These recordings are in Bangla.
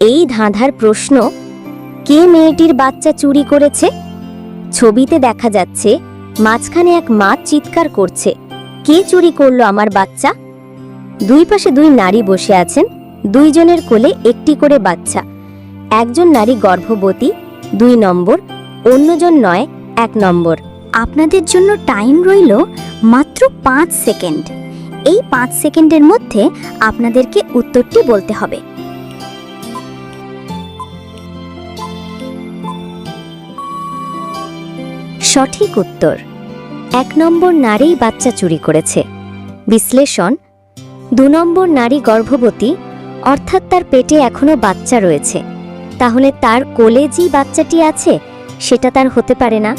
এই ধাঁধার প্রশ্ন, কে মেয়েটির বাচ্চা চুরি করেছে? ছবিতে দেখা যাচ্ছে, মাঝখানে এক মা চিৎকার করছে, কে চুরি করল আমার বাচ্চা? দুই পাশে দুই নারী বসে আছেন, দুইজনের কোলে একটি করে বাচ্চা, একজন নারী গর্ভবতী, দুই নম্বর, অন্যজন নয়, এক নম্বর। আপনাদের জন্য টাইম রইল মাত্র পাঁচ সেকেন্ড। এই পাঁচ সেকেন্ডের মধ্যে আপনাদেরকে উত্তরটি বলতে হবে। সঠিক উত্তর। এক নম্বর নারী বাচ্চা চুরি করেছে। বিশ্লেষণ, দু নম্বর নারী গর্ভবতী, অর্থাৎ তার পেটে এখনও বাচ্চা রয়েছে। তাহলে তার কোলে যে বাচ্চাটি আছে, সেটা তার হতে পারে না।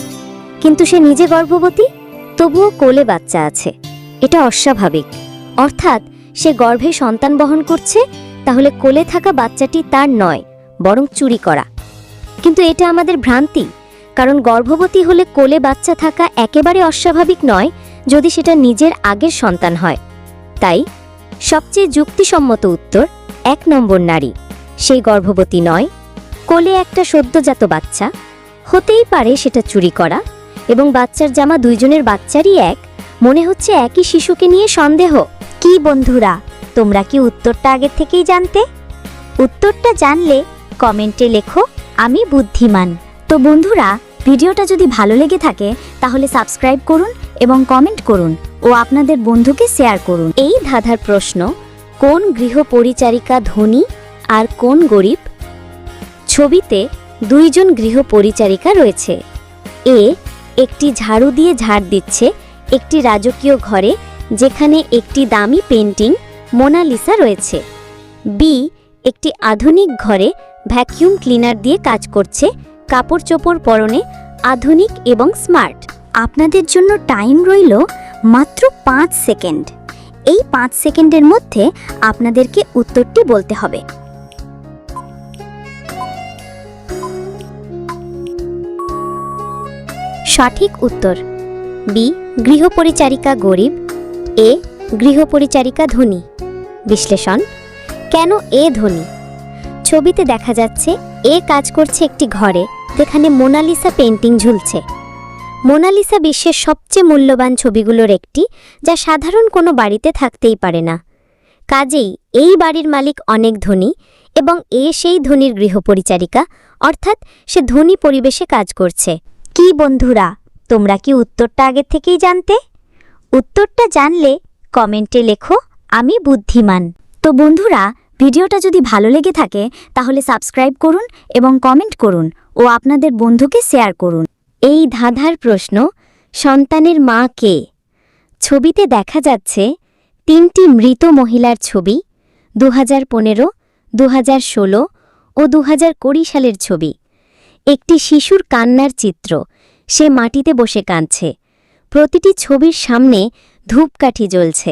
কিন্তু সে নিজে গর্ভবতী, তবুও কোলে বাচ্চা আছে। এটা অস্বাভাবিক। অর্থাৎ সে গর্ভে সন্তান বহন করছে, তাহলে কোলে থাকা বাচ্চাটি তার নয়, বরং চুরি করা। কিন্তু এটা আমাদের ভ্রান্তি। কারণ গর্ভবতী হলে কোলে বাচ্চা থাকা একেবারে অস্বাভাবিক নয় যদি সেটা নিজের আগের সন্তান হয়। তাই সবচেয়ে যুক্তিসম্মত উত্তর, এক নম্বর নারী। সেই গর্ভবতী নয়, কোলে একটা সদ্যজাত বাচ্চা। হতেই পারে সেটা চুরি করা এবং বাচ্চার জামা দুইজনের বাচ্চারই এক। মনে হচ্ছে একই শিশুকে নিয়ে সন্দেহ। কি বন্ধুরা, তোমরা কি উত্তরটা আগের থেকেই জানতে? উত্তরটা জানলে কমেন্টে লেখো, আমি বুদ্ধিমান। তো বন্ধুরা ভিডিওটা যদি ভালো লেগে থাকে, তাহলে সাবস্ক্রাইব করুন এবং কমেন্ট করুন ও আপনাদের বন্ধুকে শেয়ার করুন। এই ধাঁধার প্রশ্ন, কোন গৃহ পরিচারিকা ধনী আর কোন গরিব? ছবিতে দুইজন গৃহ পরিচারিকা রয়েছে। এ একটি ঝাড়ু দিয়ে ঝাড় দিচ্ছে একটি রাজকীয় ঘরে যেখানে একটি দামি পেন্টিং মোনালিসা রয়েছে। বি একটি আধুনিক ঘরে ভ্যাকিউম ক্লিনার দিয়ে কাজ করছে কাপড় চোপড় পরনে আধুনিক এবং স্মার্ট। আপনাদের জন্য টাইম রইল মাত্র পাঁচ সেকেন্ড। এই পাঁচ সেকেন্ডের মধ্যে আপনাদেরকে উত্তরটি বলতে হবে। সঠিক উত্তর। বি, গৃহপরিচারিকা গরিব। এ, গৃহপরিচারিকা ধনী। বিশ্লেষণ, কেন এ ধনী? ছবিতে দেখা যাচ্ছে এ কাজ করছে একটি ঘরে। যেখানে মোনালিসা পেন্টিং ঝুলছে। মোনালিসা বিশ্বের সবচেয়ে মূল্যবান ছবিগুলোর একটি, যা সাধারণ কোনো বাড়িতে থাকতেই পারে না। কাজেই এই বাড়ির মালিক অনেক ধনী এবং এ সেই ধনীর গৃহপরিচারিকা, অর্থাৎ সে ধনী পরিবেশে কাজ করছে। কি বন্ধুরা, তোমরা কি উত্তরটা আগের থেকেই জানতে? উত্তরটা জানলে কমেন্টে লেখো, আমি বুদ্ধিমান। তো বন্ধুরা, ভিডিওটা যদি ভালো লেগে থাকে, তাহলে সাবস্ক্রাইব করুন এবং কমেন্ট করুন। ও আপনাদের বন্ধুকে শেয়ার করুন। এই ধাঁধার প্রশ্ন, সন্তানের মা কে? ছবিতে দেখা যাচ্ছে তিনটি মৃত মহিলার ছবি দু হাজার পনেরো দু হাজার ষোলো ও দু হাজার কুড়ি সালের ছবি। একটি শিশুর কান্নার চিত্র, সে মাটিতে বসে কাঁদছে। প্রতিটি ছবির সামনে ধূপকাঠি জ্বলছে,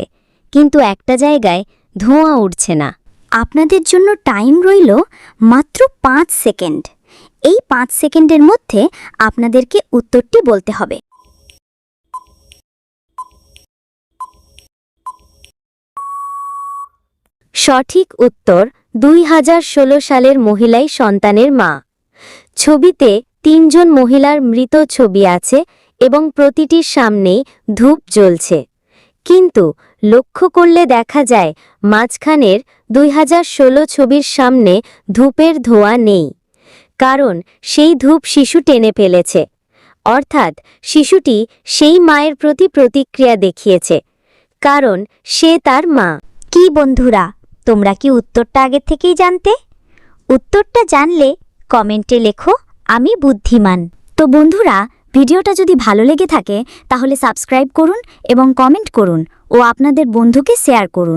কিন্তু একটা জায়গায় ধোঁয়া উঠছে না। আপনাদের জন্য টাইম রইল মাত্র পাঁচ সেকেন্ড। এই পাঁচ সেকেন্ডের মধ্যে আপনাদেরকে উত্তরটি বলতে হবে। সঠিক উত্তর, দুই হাজার ষোলো সালের মহিলাই সন্তানের মা। ছবিতে তিনজন মহিলার মৃত ছবি আছে এবং প্রতিটির সামনেই ধূপ জ্বলছে। কিন্তু লক্ষ্য করলে দেখা যায়, মাঝখানের দুই হাজার ষোলো ছবির সামনে ধূপের ধোঁয়া নেই। কারণ সেই ধূপ শিশু টেনে ফেলেছে। অর্থাৎ শিশুটি সেই মায়ের প্রতি প্রতিক্রিয়া দেখিয়েছে। কারণ সে তার মা। কি বন্ধুরা, তোমরা কি উত্তরটা আগের থেকেই জানতে? উত্তরটা জানলে কমেন্টে লেখো, আমি বুদ্ধিমান। তো বন্ধুরা, ভিডিওটা যদি ভালো লেগে থাকে, তাহলে সাবস্ক্রাইব করুন এবং কমেন্ট করুন ও আপনাদের বন্ধুকে শেয়ার করুন।